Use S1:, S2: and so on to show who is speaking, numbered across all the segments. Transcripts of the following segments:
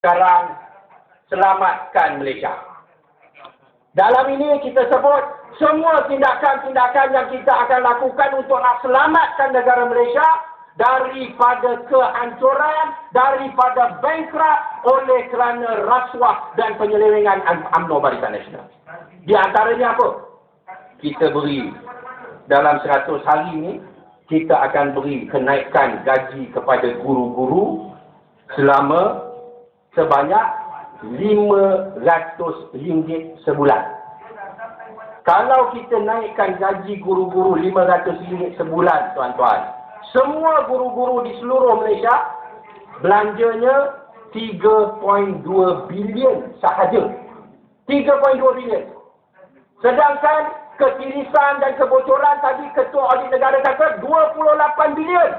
S1: sekarang selamatkan Malaysia. Dalam ini kita sebut semua tindakan-tindakan yang kita akan lakukan untuk nak selamatkan negara Malaysia daripada kehancuran, daripada bankrupt oleh kerana rasuah dan penyelewengan UMNO Barisan Nasional. Di antaranya apa? Kita beri dalam 100 hari ini, kita akan beri kenaikan gaji kepada guru-guru selama sebanyak RM500 sebulan. Kalau kita naikkan gaji guru-guru RM500 sebulan, tuan-tuan, semua guru-guru di seluruh Malaysia belanjanya 3.2 bilion sahaja. 3.2 bilion. Sedangkan ketirisan dan kebocoran tadi Ketua Audit Negara kata 28 bilion.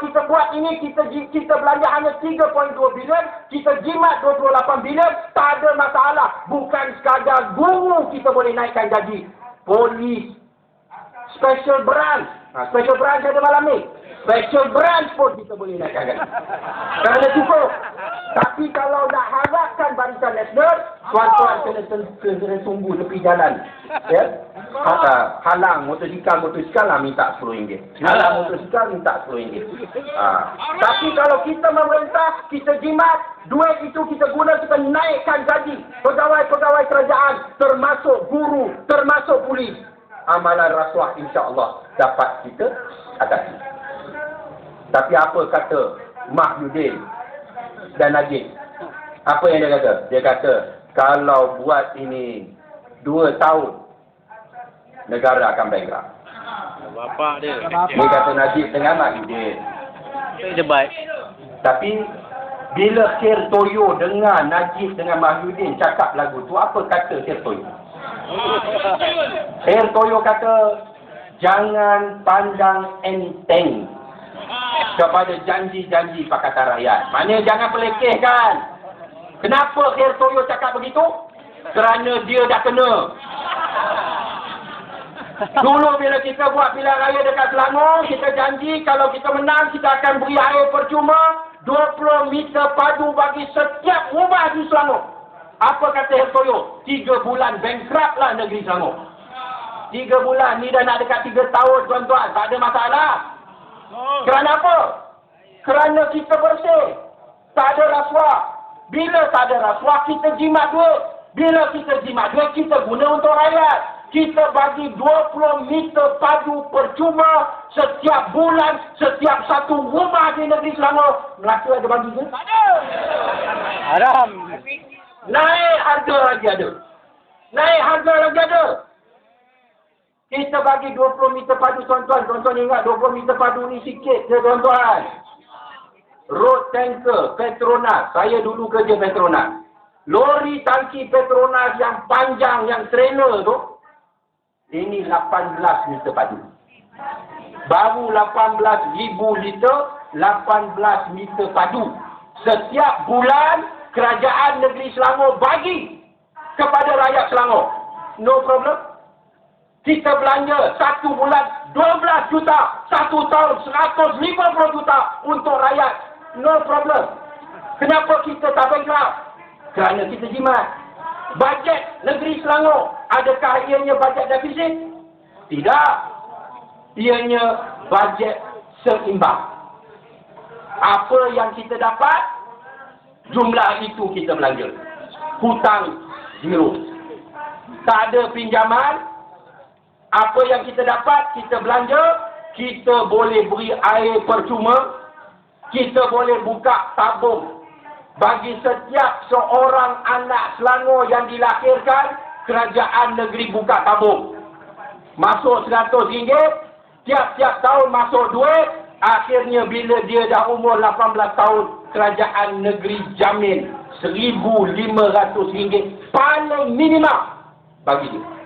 S1: Kita buat ini, kita kita belanja hanya 3.2 bilion, kita jimat 28 bilion, tak ada masalah. Bukan sekadar guru kita boleh naikkan gaji. Polis, special branch. Ha, special branch ada malam ni. Special branch pun kita boleh naikkan gaji. Kerana cukup. Tapi kalau nak harapkan barisan nasional, tuan-tuan kena, kena, tunggu tepi jalan. Ya? Ha, halang motosikal, motosikal lah minta RM10. Halang motosikal minta RM10. Ha. Tapi kalau kita memerintah, kita jimat, duit itu kita guna, kita naikkan gaji. Pegawai-pegawai kerajaan, termasuk guru, termasuk polis. Amalan rasuah insya-Allah dapat kita atasi. Tapi apa kata Mak Yudin dan Najib. Apa yang dia kata? Dia kata, kalau buat ini dua tahun, negara akan bankrupt.
S2: Bapak dia.
S1: Dia kata Najib dengan Mak Yudin.
S2: Baik.
S1: Tapi, bila Kir Toyo dengar Najib dengan Mak Yudin cakap lagu tu, apa kata Kir Toyo? Kir Toyo kata, jangan pandang enteng kepada janji-janji Pakatan Rakyat. Maknanya jangan pelekehkan. Kenapa Khair Toyo cakap begitu? Kerana dia dah kena. Dulu bila kita buat pilihan raya dekat Selangor, kita janji kalau kita menang, kita akan beri air percuma 20 meter padu bagi setiap rumah di Selangor. Apa kata Khair Toyo? Tiga bulan bankrupt lah negeri Selangor. Tiga bulan, ni dah nak dekat tiga tahun tuan-tuan. Tak ada masalah. Kerana apa? Kerana kita bersih. Tak ada rasuah. Bila tak ada rasuah, kita jimat duit. Bila kita jimat duit, kita guna untuk rakyat. Kita bagi 20 meter padu percuma setiap bulan, setiap satu rumah di negeri Selangor. Melaka ada bagi ke? Tak ada.
S2: Haram.
S1: Naik harga lagi ada. Naik harga lagi ada. Kita bagi 20 meter padu tuan-tuan. Tuan-tuan ingat 20 meter padu ni sikit je tuan-tuan. Road tanker Petronas. Saya dulu kerja Petronas. Lori tangki Petronas yang panjang, yang trailer tu. Ini 18 meter padu. Baru 18,000 liter, 18 meter padu. Setiap bulan, kerajaan negeri Selangor bagi kepada rakyat Selangor. No problem. Kita belanja satu bulan 12 juta, satu tahun 150 juta untuk rakyat. No problem. Kenapa kita tak bankrupt? Kerana kita jimat. Bajet negeri Selangor, adakah ianya bajet defisit? Tidak. Ianya bajet seimbang. Apa yang kita dapat, jumlah itu kita belanja. Hutang zero. Tak ada pinjaman, apa yang kita dapat, kita belanja, kita boleh beri air percuma, kita boleh buka tabung. Bagi setiap seorang anak Selangor yang dilahirkan, kerajaan negeri buka tabung. Masuk RM100, tiap-tiap tahun masuk duit, akhirnya bila dia dah umur 18 tahun, kerajaan negeri jamin RM1,500 paling minimum bagi dia.